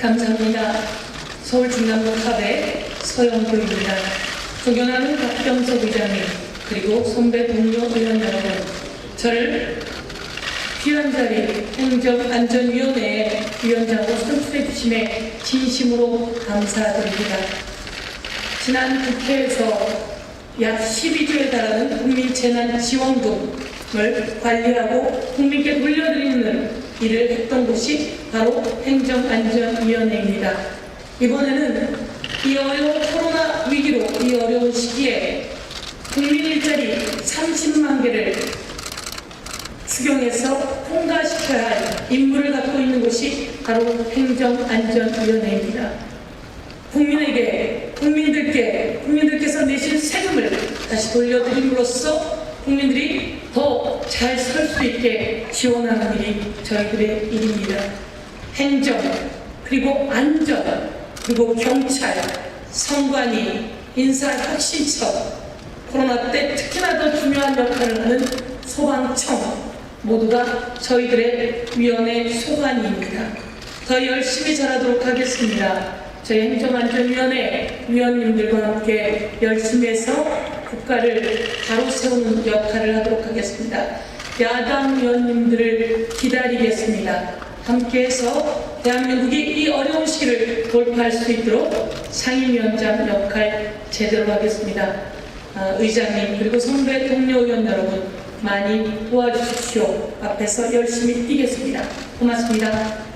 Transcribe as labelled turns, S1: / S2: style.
S1: 감사합니다. 서울 중남동갑의 서영교입니다. 존경하는 박병석 의장님 그리고 선배 동료 의원 여러분 저를 귀한 자리 행정안전위원회 위원장으로 선출해 주심에 진심으로 감사드립니다. 지난 국회에서 약 12조에 달하는 국민재난지원금을 관리하고 국민께 돌려드리는 일을 했던 곳이 바로 행정안전위원회입니다. 이번에는 이 어려운 코로나 위기로 이 어려운 시기에 국민 일자리 30만 개를 수경해서 통과시켜야 할 임무를 갖고 있는 곳이 바로 행정안전위원회입니다. 국민에게, 국민들께, 국민들께서 내신 세금을 다시 돌려드림으로써 국민들이 더 잘살수 있게 지원하는 일이 저희들의 일입니다. 행정, 그리고 안전, 그리고 경찰, 선관위, 인사혁신처, 코로나 때 특히나 더 중요한 역할을 하는 소방청 모두가 저희들의 위원회 소관입니다. 더 열심히 잘하도록 하겠습니다. 저희 행정안전위원회 위원님들과 함께 열심히 해서 국가를 바로 세우는 역할을 하도록 하겠습니다. 야당 위원님들을 기다리겠습니다. 함께해서 대한민국이 이 어려운 시기를 돌파할 수 있도록 상임위원장 역할 제대로 하겠습니다. 아, 의장님 그리고 선배 동료 의원 여러분 많이 도와주십시오. 앞에서 열심히 뛰겠습니다. 고맙습니다.